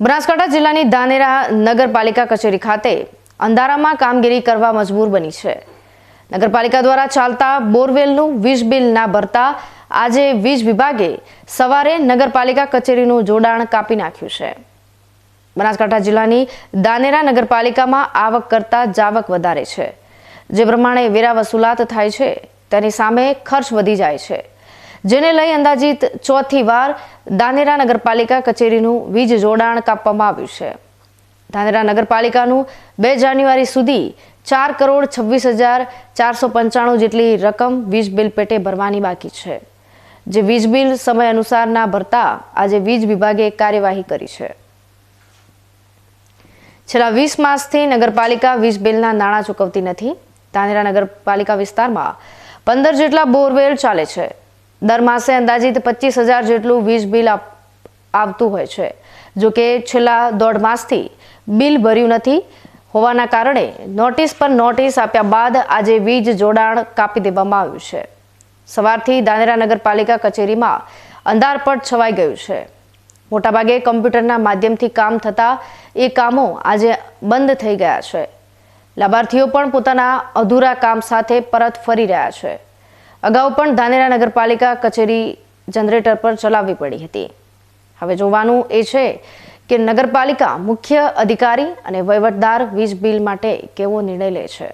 બનાસકાંઠા જિલ્લાની ધાનેરા નગરપાલિકા કચેરી ખાતે અંધારામાં કામગીરી કરવા મજબૂર બની છે. નગરપાલિકા દ્વારા ચાલતા બોરવેલનું વીજ બિલ ના ભરતા આજે વીજ વિભાગે સવારે નગરપાલિકા કચેરીનું જોડાણ કાપી નાખ્યું છે. બનાસકાંઠા જિલ્લાની દાનેરા નગરપાલિકામાં આવક કરતા જાવક વધારે છે. જે પ્રમાણે વેરા વસૂલાત થાય છે, તેની સામે ખર્ચ વધી જાય છે. જેને લઈ અંદાજિત ચોથી વાર દાનેરા નગરપાલિકા કચેરીનું વીજ જોડાણ કાપવામાં આવ્યું છે. ધાનેરા નગરપાલિકાનું બે જાન્યુઆરી સુધી ચાર કરોડ છવ્વીસ હજાર ચારસો પંચાણું જેટલી રકમ વીજ બિલ પેટે ભરવાની બાકી છે. જે વીજ બિલ સમય અનુસાર ના ભરતા આજે વીજ વિભાગે કાર્યવાહી કરી છે. છેલ્લા વીસ માસથી નગરપાલિકા વીજ બિલના નાણાં ચૂકવતી નથી. ધાનેરા નગરપાલિકા વિસ્તારમાં પંદર જેટલા બોરવેલ ચાલે છે. દર માસે અંદાજિત પચીસ હજાર જેટલું વીજ બિલ આવતું હોય છે. જો કે છેલ્લા દોઢ માસથી બિલ ભર્યું નથી હોવાના કારણે નોટિસ પર નોટિસ આપ્યા બાદ આજે વીજ જોડાણ કાપી દેવામાં આવ્યું છે. સવારથી દાનેરા નગરપાલિકા કચેરીમાં અંધારપટ છવાઈ ગયું છે. મોટાભાગે કમ્પ્યુટરના માધ્યમથી કામ થતા એ કામો આજે બંધ થઈ ગયા છે. લાભાર્થીઓ પણ પોતાના અધૂરા કામ સાથે પરત ફરી રહ્યા છે. અગાઉ પણ ધાનેરા નગરપાલિકા કચેરી જનરેટર પર ચલાવવી પડી હતી. હવે જોવાનું એ છે કે નગરપાલિકા મુખ્ય અધિકારી અને વહીવટદાર વીજ બિલ માટે કેવો નિર્ણય લે છે.